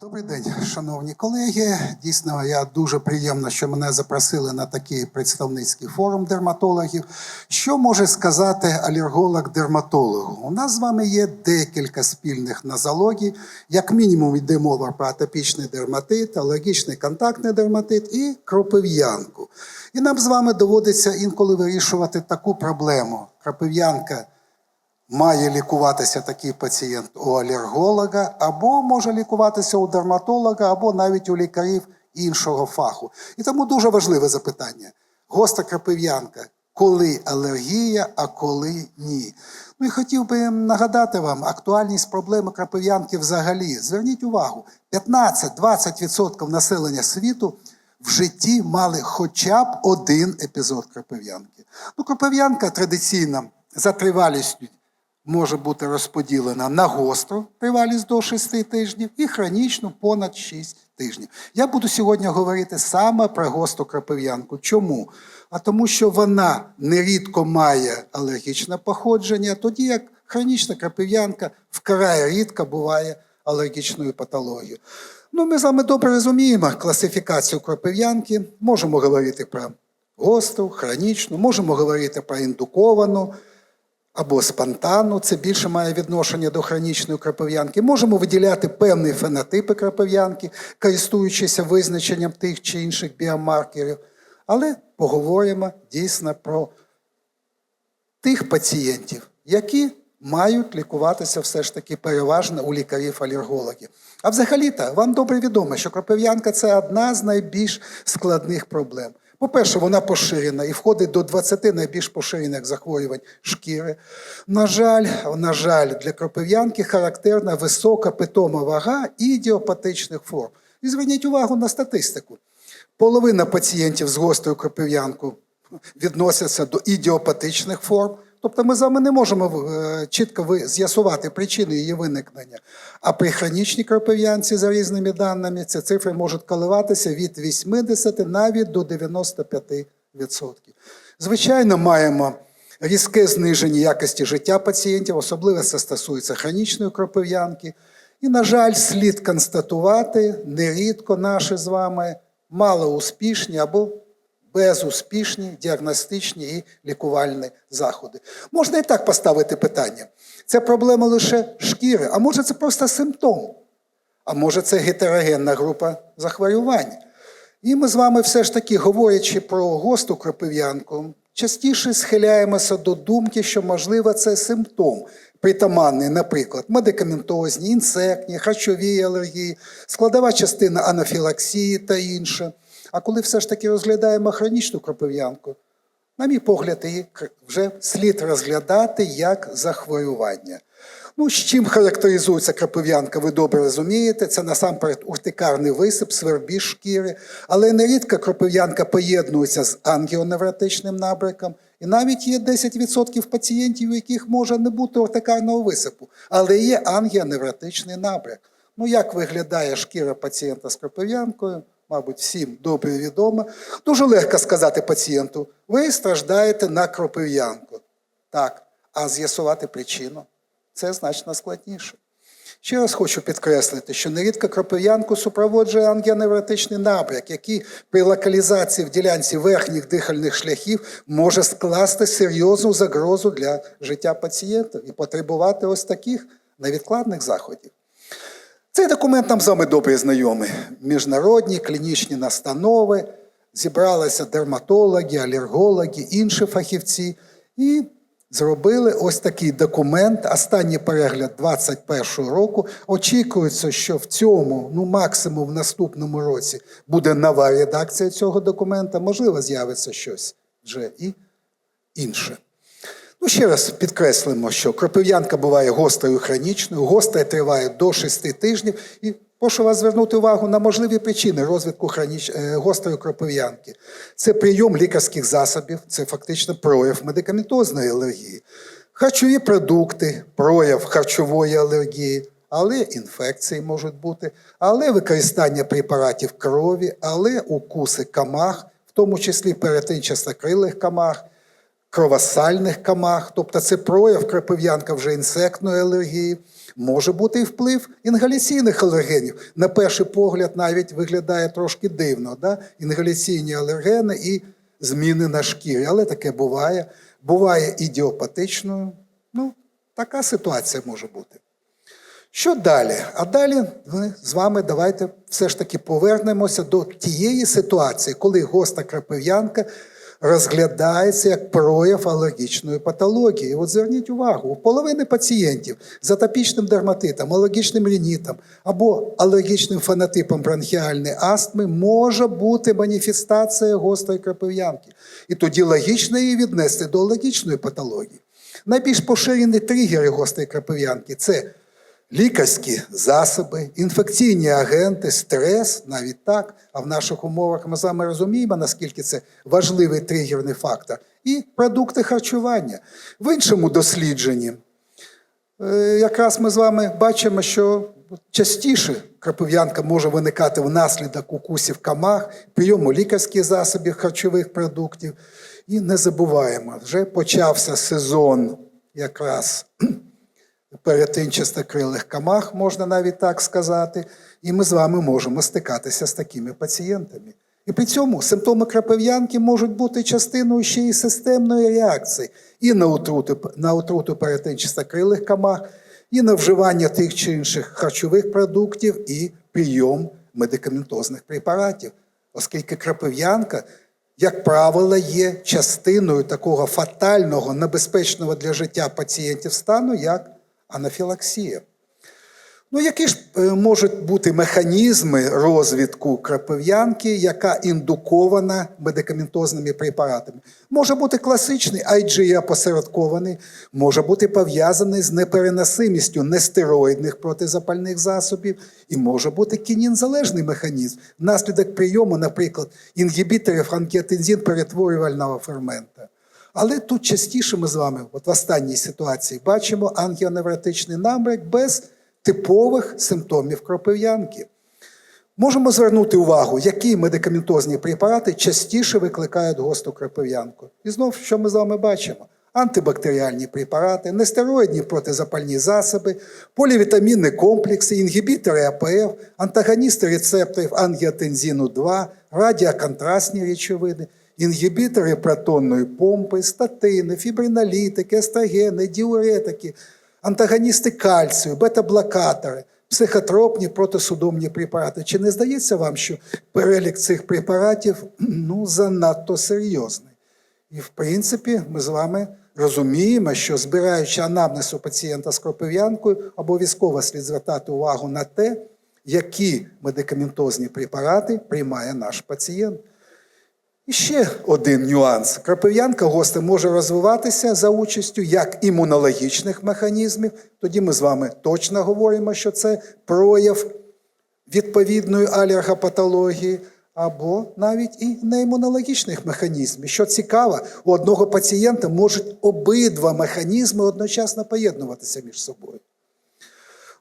Добрий день, шановні колеги. Дійсно, я дуже приємно, що мене запросили на такий представницький форум дерматологів. Що може сказати алерголог дерматологу? У нас з вами є декілька спільних нозологій. Як мінімум, йде мова про атопічний дерматит, алергічний контактний дерматит і кропив'янку. І нам з вами доводиться інколи вирішувати таку проблему. Кропив'янка має лікуватися такий пацієнт у алерголога, або може лікуватися у дерматолога, або навіть у лікарів іншого фаху. І тому дуже важливе запитання: гостра крапив'янка, коли алергія, а коли ні. Ну і хотів би нагадати вам актуальність проблеми крапив'янки взагалі. Зверніть увагу: 15-20% населення світу в житті мали хоча б один епізод крапив'янки. Ну, крапив'янка традиційно за тривалістю може бути розподілена на гостру тривалість до 6 тижнів і хронічну понад 6 тижнів. Я буду сьогодні говорити саме про гостру крапив'янку. Чому? А тому, що вона нерідко має алергічне походження, тоді як хронічна крапив'янка вкрай рідко буває алергічною патологією. Ну, ми з вами добре розуміємо класифікацію крапив'янки. Можемо говорити про гостру, хронічну, можемо говорити про індуковану або спонтанну, це більше має відношення до хронічної крапив'янки. Можемо виділяти певні фенотипи крапив'янки, користуючися визначенням тих чи інших біомаркерів. Але поговоримо дійсно про тих пацієнтів, які мають лікуватися все ж таки переважно у лікарів-алергологів. А взагалі-то вам добре відомо, що крапив'янка це одна з найбільш складних проблем. По-перше, вона поширена і входить до 20 найбільш поширених захворювань шкіри. На жаль, на жаль, для кропив'янки характерна висока питома вага ідіопатичних форм. І зверніть увагу на статистику. Половина пацієнтів з гострою кропив'янкою відносяться до ідіопатичних форм. Тобто ми з вами не можемо е, чітко з'ясувати причину її виникнення. А при хронічній кропив'янці, за різними даними, ці цифри можуть коливатися від 80 навіть до 95%. Звичайно, маємо різке зниження якості життя пацієнтів, особливо це стосується хронічної кропив'янки. І, на жаль, слід констатувати нерідко наші з вами малоуспішні або безуспішні діагностичні і лікувальні заходи. Можна і так поставити питання: це проблема лише шкіри, а може це просто симптом, а може це гетерогенна група захворювань. І ми з вами все ж таки, говорячи про гостру кропив'янку, частіше схиляємося до думки, що, можливо, це симптом притаманний, наприклад, медикаментозні, інсектні, харчові алергії, складова частина анафілаксії та інше. А коли все ж таки розглядаємо хронічну кропив'янку, на мій погляд, її вже слід розглядати як захворювання. Ну, з чим характеризується крапив'янка, ви добре розумієте. Це насамперед уртикарний висип, свербіж шкіри, але нерідко кропив'янка поєднується з ангіоневротичним набряком. І навіть є 10% пацієнтів, у яких може не бути уртикарного висипу, але є ангіоневротичний набряк. Ну, як виглядає шкіра пацієнта з кропив'янкою? Мабуть, всім добре відомо. Дуже легко сказати пацієнту: ви страждаєте на кропив'янку. Так, а з'ясувати причину це значно складніше. Ще раз хочу підкреслити, що нерідко кропив'янку супроводжує ангіоневротичний набряк, який при локалізації в ділянці верхніх дихальних шляхів може скласти серйозну загрозу для життя пацієнта і потребувати ось таких невідкладних заходів. Цей документ нам з вами добре знайомий. Міжнародні клінічні настанови, зібралися дерматологи, алергологи, інші фахівці і зробили ось такий документ. Останній перегляд 2021 року. Очікується, що в цьому, ну максимум в наступному році, буде нова редакція цього документа. Можливо, з'явиться щось вже і інше. Ну, ще раз підкреслимо, що кропив'янка буває гострою хронічною, гостра триває до 6 тижнів. І прошу вас звернути увагу на можливі причини розвитку хроніч... е, гострої кропив'янки. Це прийом лікарських засобів, це фактично прояв медикаментозної алергії, харчові продукти, прояв харчової алергії, але інфекції можуть бути, але використання препаратів крові, але укуси камах, в тому числі перетинчастокрилих камах кровосальних камах, тобто це прояв крапив'янка вже інсектної алергії, Може бути і вплив інгаляційних алергенів. На перший погляд навіть виглядає трошки дивно. Да? Інгаляційні алергени і зміни на шкірі. Але таке буває. Буває ідіопатичною. Ну, така ситуація може бути. Що далі? А далі ми з вами давайте все ж таки повернемося до тієї ситуації, коли гостра крапив'янка розглядається як прояв алергічної патології. От зверніть увагу, у половини пацієнтів з атопічним дерматитом, алергічним рінітом або алергічним фенотипом бронхіальної астми може бути маніфестація гострої крапив'янки. І тоді логічно її віднести до алергічної патології. Найбільш поширені тригери гострої крапив'янки це лікарські засоби, інфекційні агенти, стрес, навіть так. А в наших умовах ми вами розуміємо, наскільки це важливий тригерний фактор, і продукти харчування. В іншому дослідженні е, якраз ми з вами бачимо, що частіше крапив'янка може виникати внаслідок укусів комах, прийому лікарських засобів, харчових продуктів. І не забуваємо, вже почався сезон якраз перетинчастокрилих камах, можна навіть так сказати, і ми з вами можемо стикатися з такими пацієнтами. І при цьому симптоми крапив'янки можуть бути частиною ще й системної реакції. І на отруту, на отруту перетинчастокрилих камах, і на вживання тих чи інших харчових продуктів, і прийом медикаментозних препаратів, оскільки крапив'янка, як правило, є частиною такого фатального, небезпечного для життя пацієнтів стану, як анафілаксія. Ну, які ж е, можуть бути механізми розвитку крапив'янки, яка індукована медикаментозними препаратами? Може бути класичний IgE опосередкований, може бути пов'язаний з непереносимістю нестероїдних протизапальних засобів, і може бути кінінзалежний механізм внаслідок прийому, наприклад, інгібіторів ангіотензин перетворювального фермента. Але тут частіше ми з вами, от в останній ситуації, бачимо ангіоневротичний набряк без типових симптомів кропив'янки. Можемо звернути увагу, які медикаментозні препарати частіше викликають гостру кропив'янку. І знов, що ми з вами бачимо? Антибактеріальні препарати, нестероїдні протизапальні засоби, полівітамінні комплекси, інгібітори АПФ, антагоністи рецепторів ангіотензину 2, радіоконтрастні речовини, інгібітори протонної помпи, статини, фібринолітики, естрогени, діуретики, антагоністи кальцію, бета-блокатори, психотропні протисудомні препарати. Чи не здається вам, що перелік цих препаратів ну, занадто серйозний? І, в принципі, ми з вами розуміємо, що збираючи анамнез у пацієнта з кропив'янкою, обов'язково слід звертати увагу на те, які медикаментозні препарати приймає наш пацієнт. І ще один нюанс. Крапив'янка гостра може розвиватися за участю як імунологічних механізмів. Тоді ми з вами точно говоримо, що це прояв відповідної алергопатології, або навіть і неімунологічних механізмів. Що цікаво, у одного пацієнта можуть обидва механізми одночасно поєднуватися між собою.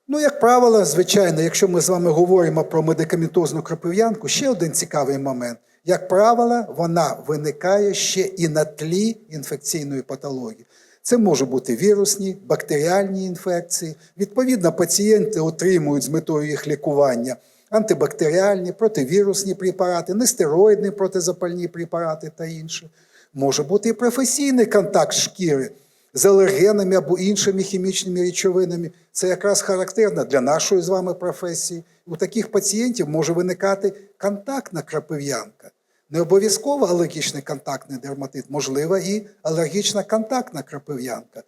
Ну, як правило, звичайно, якщо ми з вами говоримо про медикаментозну кропив'янку, ще один цікавий момент. Як правило, вона виникає ще і на тлі інфекційної патології. Це можуть бути вірусні, бактеріальні інфекції. Відповідно, пацієнти отримують з метою їх лікування антибактеріальні, противірусні препарати, нестероїдні протизапальні препарати та інше. Може бути і професійний контакт шкіри з алергенами або іншими хімічними речовинами. Це якраз характерно для нашої з вами професії. У таких пацієнтів може виникати контактна крапив'янка. Не обов'язково алергічний контактний дерматит, можливо, і алергічна контактна крапив'янка.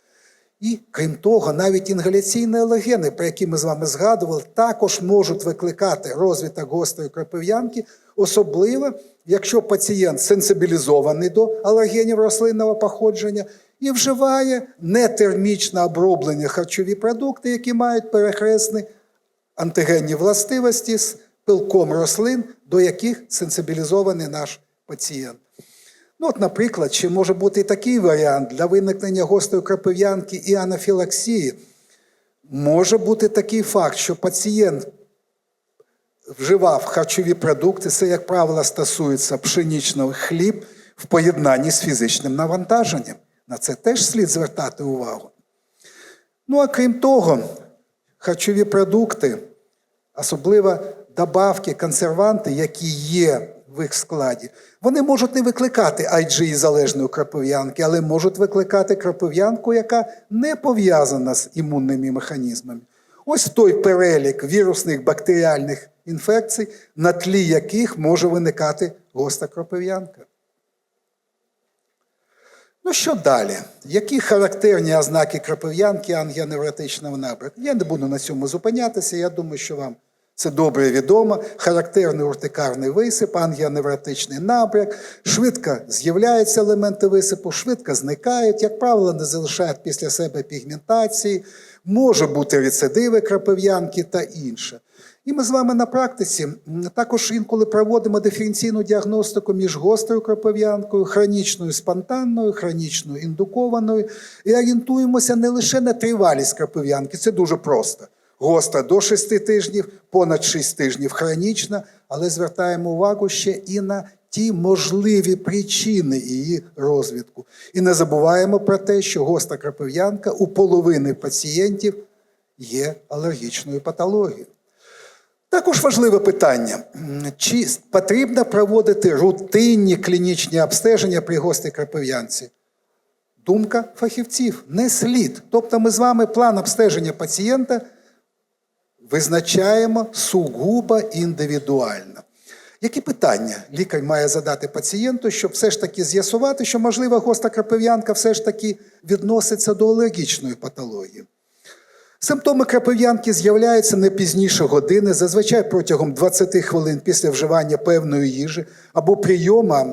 І крім того, навіть інгаляційні алергени, про які ми з вами згадували, також можуть викликати розвиток гострої крапив'янки, особливо, якщо пацієнт сенсибілізований до алергенів рослинного походження і вживає нетермічно оброблені харчові продукти, які мають перехресні антигенні властивості з пилком рослин, до яких сенсибілізований наш пацієнт. Ну, от, наприклад, чи може бути і такий варіант для виникнення гострої крапив'янки і анафілаксії. Може бути такий факт, що пацієнт вживав харчові продукти, це, як правило, стосується пшеничного хліб в поєднанні з фізичним навантаженням. На це теж слід звертати увагу. Ну, а крім того, харчові продукти, особливо добавки, консерванти, які є в їх складі, вони можуть не викликати IgE залежної кропив'янки, але можуть викликати кропив'янку, яка не пов'язана з імунними механізмами. Ось той перелік вірусних бактеріальних інфекцій, на тлі яких може виникати гостра кропив'янка. Ну що далі? Які характерні ознаки кропив'янки ангіоневротичного набряку? Я не буду на цьому зупинятися. Я думаю, що вам це добре відомо. Характерний уртикарний висип, ангіоневротичний набряк, швидко з'являються елементи висипу, швидко зникають, як правило, не залишають після себе пігментації, може бути рецидиви кропив'янки та інше. І ми з вами на практиці також інколи проводимо диференційну діагностику між гострою кропив'янкою, хронічною спонтанною, хронічною індукованою, і орієнтуємося не лише на тривалість кропив'янки, це дуже просто. Гостра до 6 тижнів, понад 6 тижнів хронічна, але звертаємо увагу ще і на ті можливі причини її розвитку. І не забуваємо про те, що гостра кропив'янка у половини пацієнтів є алергічною патологією. Також важливе питання: чи потрібно проводити рутинні клінічні обстеження при гострій кропив'янці? Думка фахівців не слід. Тобто ми з вами план обстеження пацієнта визначаємо сугубо індивідуально. Які питання лікар має задати пацієнту, щоб все ж таки з'ясувати, що, можливо, гостра кропив'янка все ж таки відноситься до алергічної патології? Симптоми крапив'янки з'являються не пізніше години, зазвичай протягом 20 хвилин після вживання певної їжі або прийома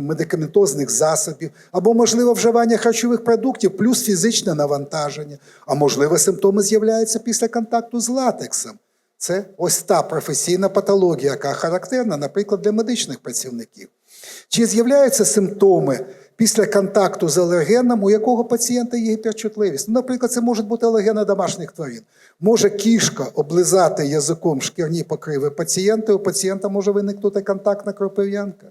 медикаментозних засобів, або, можливо, вживання харчових продуктів плюс фізичне навантаження, а можливо, симптоми з'являються після контакту з латексом. Це ось та професійна патологія, яка характерна, наприклад, для медичних працівників. Чи з'являються симптоми після контакту з алергеном, у якого пацієнта є гіперчутливість? Ну, наприклад, це можуть бути алергени домашніх тварин. Може кішка облизати язиком шкірні покриви пацієнта, і у пацієнта може виникнути контактна кропив'янка.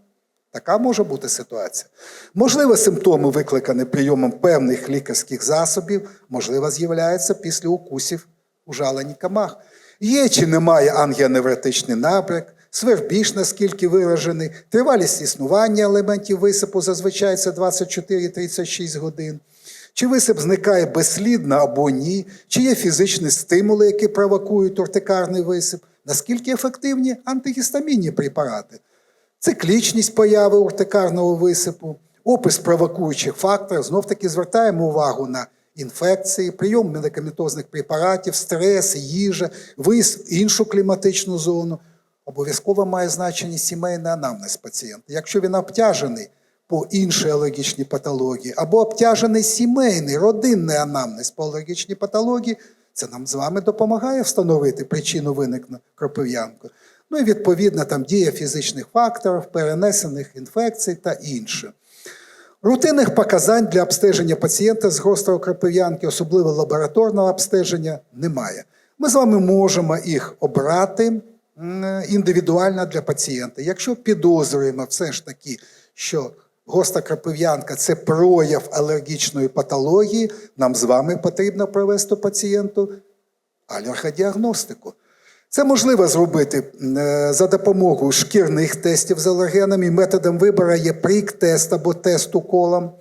Така може бути ситуація. Можливо, симптоми викликані прийомом певних лікарських засобів, можливо, з'являються після укусів ужалені комах. Є чи немає ангіоневротичний набряк, свербіж, наскільки виражений, тривалість існування елементів висипу зазвичай це 24-36 годин. Чи висип зникає безслідно або ні, чи є фізичні стимули, які провокують уртикарний висип, наскільки ефективні антигістамінні препарати, циклічність появи уртикарного висипу, опис провокуючих факторів, знов таки звертаємо увагу на інфекції, прийом медикаментозних препаратів, стрес, їжа, виїзд в іншу кліматичну зону. Обов'язково має значення сімейний анамнез пацієнта. Якщо він обтяжений по іншій алергічній патології, або обтяжений сімейний, родинний анамнез по алергічній патології, це нам з вами допомагає встановити причину виникнення кропив'янки. Ну і відповідно там дія фізичних факторів, перенесених інфекцій та інше. Рутинних показань для обстеження пацієнта з гострою кропив'янки, особливо лабораторного обстеження, немає. Ми з вами можемо їх обрати м, індивідуально для пацієнта. Якщо підозрюємо все ж таки, що гостра кропив'янка це прояв алергічної патології, нам з вами потрібно провести пацієнту алергодіагностику. Це можливо зробити е, за допомогою шкірних тестів з алергенами. Методом вибору є прик-тест або тест уколом.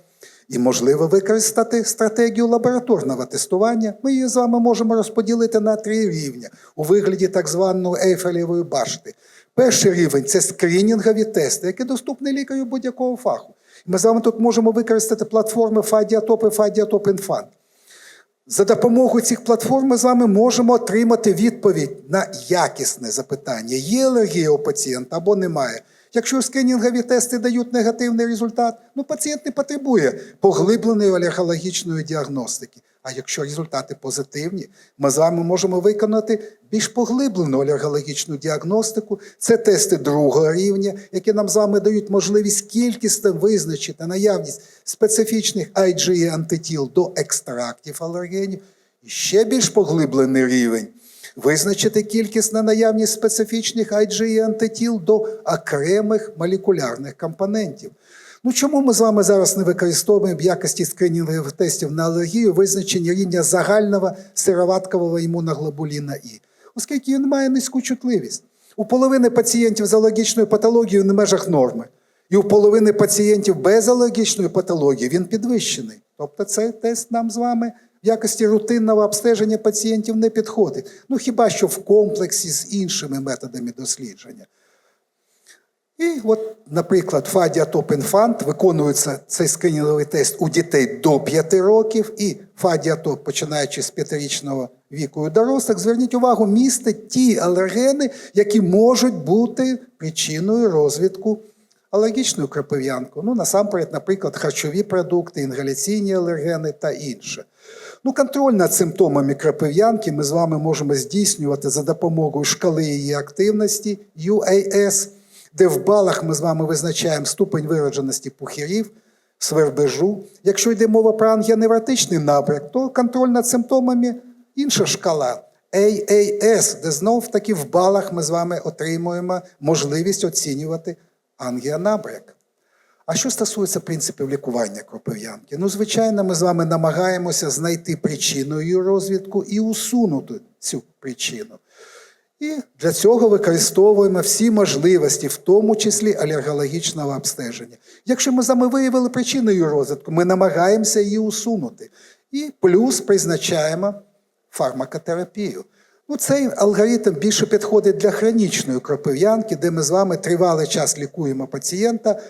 І можливо використати стратегію лабораторного тестування. Ми її з вами можемо розподілити на три рівня у вигляді так званої ейфелєвої башти. Перший рівень це скринінгові тести, які доступні лікарю будь-якого фаху. Ми з вами тут можемо використати платформи Фадіатоп і Фадіатоп Інфант. За допомогою цих платформ ми з вами можемо отримати відповідь на якісне запитання: є алергія у пацієнта або немає. Якщо скринінгові тести дають негативний результат, ну пацієнт не потребує поглибленої алергологічної діагностики. А якщо результати позитивні, ми з вами можемо виконати більш поглиблену алергологічну діагностику. Це тести другого рівня, які нам з вами дають можливість кількісно визначити наявність специфічних IgE антитіл до екстрактів алергенів. І ще більш поглиблений рівень визначити кількість на наявність специфічних IgE антитіл до окремих молекулярних компонентів. Ну чому ми з вами зараз не використовуємо в якості скринінгових тестів на алергію визначення рівня загального сироваткового імуноглобуліна І? Оскільки він має низьку чутливість. У половини пацієнтів з алергічною патологією в межах норми. І у половини пацієнтів без алергічної патології він підвищений. Тобто цей тест нам з вами в якості рутинного обстеження пацієнтів не підходить. Ну хіба що в комплексі з іншими методами дослідження. І от, наприклад, фадіатоп інфант виконується цей скринінговий тест у дітей до 5 років, і фадіатоп, починаючи з 5-річного віку у дорослих, зверніть увагу, містить ті алергени, які можуть бути причиною розвитку алергічної кропив'янки. Ну, насамперед, наприклад, харчові продукти, інгаляційні алергени та інше. Ну, контроль над симптомами крапив'янки ми з вами можемо здійснювати за допомогою шкали її активності UAS, де в балах ми з вами визначаємо ступень виродженості пухирів, свербежу. Якщо йде мова про ангіоневротичний набряк, то контроль над симптомами інша шкала. AAS, де знов таки в балах ми з вами отримуємо можливість оцінювати ангіонабряк. А що стосується принципів лікування кропив'янки? Ну, звичайно, ми з вами намагаємося знайти причину її розвитку і усунути цю причину. І для цього використовуємо всі можливості, в тому числі алергологічного обстеження. Якщо ми з вами виявили причину її розвитку, ми намагаємося її усунути. І плюс призначаємо фармакотерапію. Ну, цей алгоритм більше підходить для хронічної кропив'янки, де ми з вами тривалий час лікуємо пацієнта.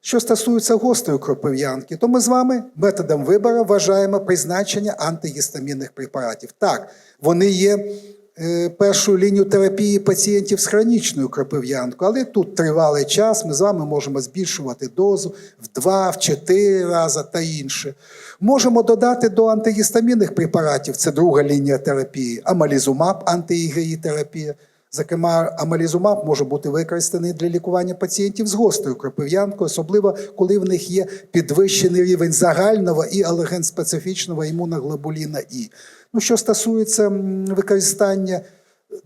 Що стосується гострої кропив'янки, то ми з вами методом вибору вважаємо призначення антигістамінних препаратів. Так, вони є е, першою лінією терапії пацієнтів з хронічною кропив'янкою, але тут тривалий час ми з вами можемо збільшувати дозу в 2, в 4 рази та інше. Можемо додати до антигістамінних препаратів, це друга лінія терапії, амалізумаб, антиігеї терапія. Зокрема, амалізумаб може бути використаний для лікування пацієнтів з гострою кропив'янкою, особливо коли в них є підвищений рівень загального і алерген-специфічного імуноглобуліна І. Ну, що стосується використання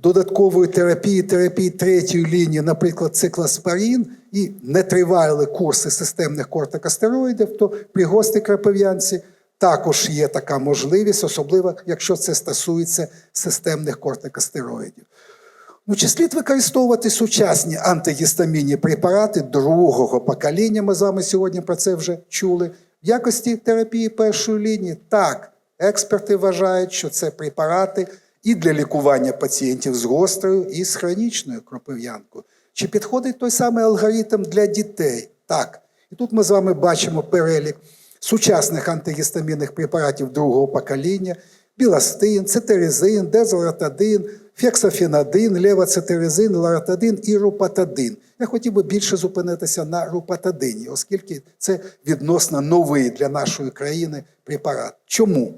додаткової терапії, терапії третьої лінії, наприклад, циклоспорін і нетривалі курси системних кортикостероїдів, то при гострій кропив'янці також є така можливість, особливо якщо це стосується системних кортикостероїдів. Ну, чи слід використовувати сучасні антигістамінні препарати другого покоління? Ми з вами сьогодні про це вже чули. В якості терапії першої лінії так, експерти вважають, що це препарати і для лікування пацієнтів з гострою і з хронічною кропив'янкою. Чи підходить той самий алгоритм для дітей? Так. І тут ми з вами бачимо перелік сучасних антигістамінних препаратів другого покоління: біластин, цетеризин, дезлоратадин, фексофенадин, левоцетеризин, лоратадин і рупатадин. Я хотів би більше зупинитися на рупатадині, оскільки це відносно новий для нашої країни препарат. Чому?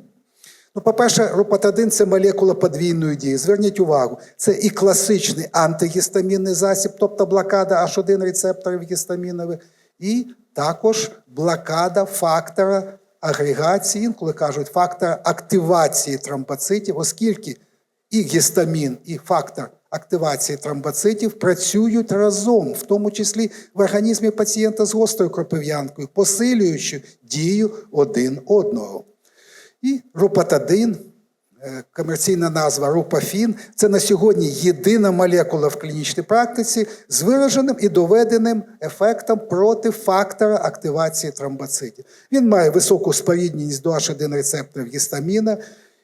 Ну, по-перше, рупатадин це молекула подвійної дії. Зверніть увагу, це і класичний антигістамінний засіб, тобто блокада H1 рецепторів гістамінових, і також блокада фактора агрегації, інколи кажуть, фактора активації тромбоцитів, оскільки і гістамін, і фактор активації тромбоцитів працюють разом, в тому числі в організмі пацієнта з гострою кропив'янкою, посилюючи дію один одного. І рупатадин, е, комерційна назва рупафін, це на сьогодні єдина молекула в клінічній практиці з вираженим і доведеним ефектом проти фактора активації тромбоцитів. Він має високу спорідненість до H1 рецепторів гістаміна,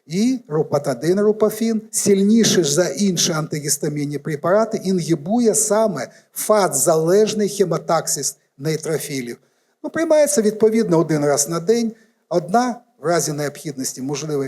і рупатадин, рупафін, сильніше за інші антигістамінні препарати, інгібує саме фат-залежний хематаксис нейтрофілів. Ну, приймається відповідно один раз на день, одна в разі необхідності, можливо,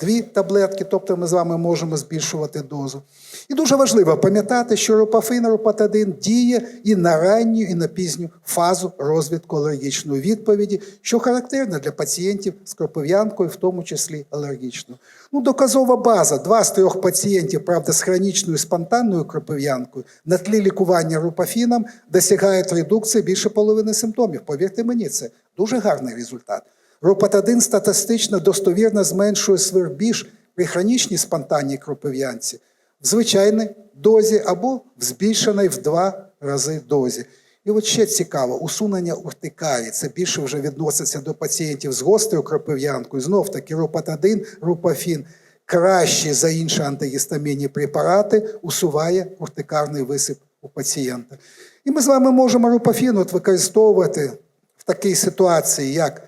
дві таблетки, тобто ми з вами можемо збільшувати дозу. І дуже важливо пам'ятати, що рупафін, рупатадин діє і на ранню, і на пізню фазу розвитку алергічної відповіді, що характерно для пацієнтів з кропив'янкою, в тому числі алергічною. Ну, доказова база. Два з трьох пацієнтів, правда, з хронічною спонтанною кропив'янкою на тлі лікування рупафіном досягають редукції більше половини симптомів. Повірте мені, це дуже гарний результат. Рупатадин статистично достовірно зменшує свербіж при хронічній спонтанній кропив'янці в звичайній дозі або в збільшеної в два рази дозі. І от ще цікаво, усунення уртикарії. Це більше вже відноситься до пацієнтів з гострою кропив'янкою. Знов таки рупатадин, рупафін кращі за інші антигістамінні препарати усуває уртикарний висип у пацієнта. І ми з вами можемо рупафін от використовувати в такій ситуації, як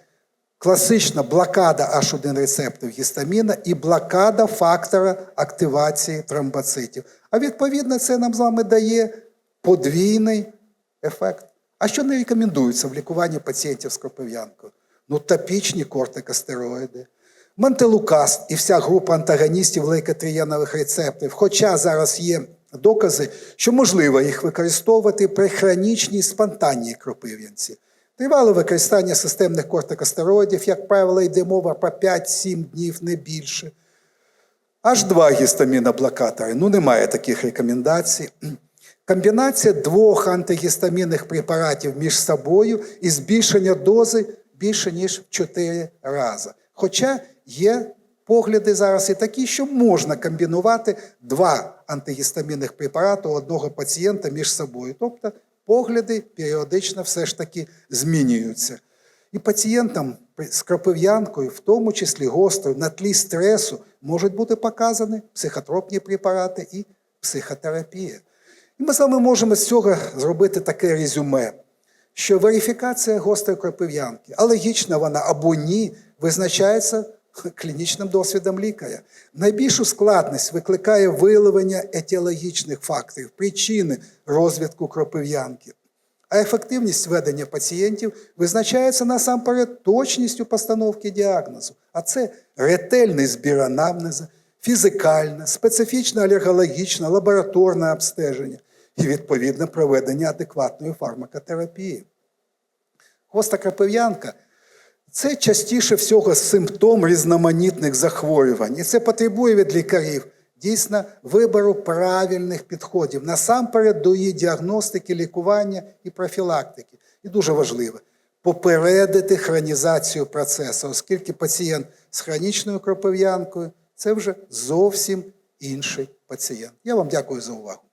класична блокада H1 рецепторів гістаміна і блокада фактора активації тромбоцитів. А відповідно, це нам з вами дає подвійний ефект. А що не рекомендується в лікуванні пацієнтів з кропив'янкою? Ну, топічні кортикостероїди, мантелукаст і вся група антагоністів лейкотрієнових рецепторів. Хоча зараз є докази, що можливо їх використовувати при хронічній спонтанній кропив'янці. Тривале використання системних кортикостероїдів, як правило, йде мова про 5-7 днів, не більше. Аж два гістаміноблокатори. Ну, немає таких рекомендацій. Комбінація двох антигістамінних препаратів між собою і збільшення дози більше, ніж в 4 рази. Хоча є погляди зараз і такі, що можна комбінувати два антигістамінних препарати у одного пацієнта між собою. Тобто погляди періодично все ж таки змінюються. І пацієнтам з кропив'янкою, в тому числі гострою, на тлі стресу, можуть бути показані психотропні препарати і психотерапія. І ми з вами можемо з цього зробити таке резюме, що верифікація гострої кропив'янки, а логічна вона або ні, визначається клінічним досвідом лікаря. Найбільшу складність викликає виявлення етіологічних факторів, причини розвитку кропив'янки. А ефективність ведення пацієнтів визначається насамперед точністю постановки діагнозу. А це ретельний збір анамнезу, фізикальне, специфічне алергологічне, лабораторне обстеження і відповідне проведення адекватної фармакотерапії. Гостра крапив'янка це частіше всього симптом різноманітних захворювань. І це потребує від лікарів дійсно вибору правильних підходів, насамперед до її діагностики, лікування і профілактики. І дуже важливо попередити хронізацію процесу, оскільки пацієнт з хронічною кропив'янкою це вже зовсім інший пацієнт. Я вам дякую за увагу.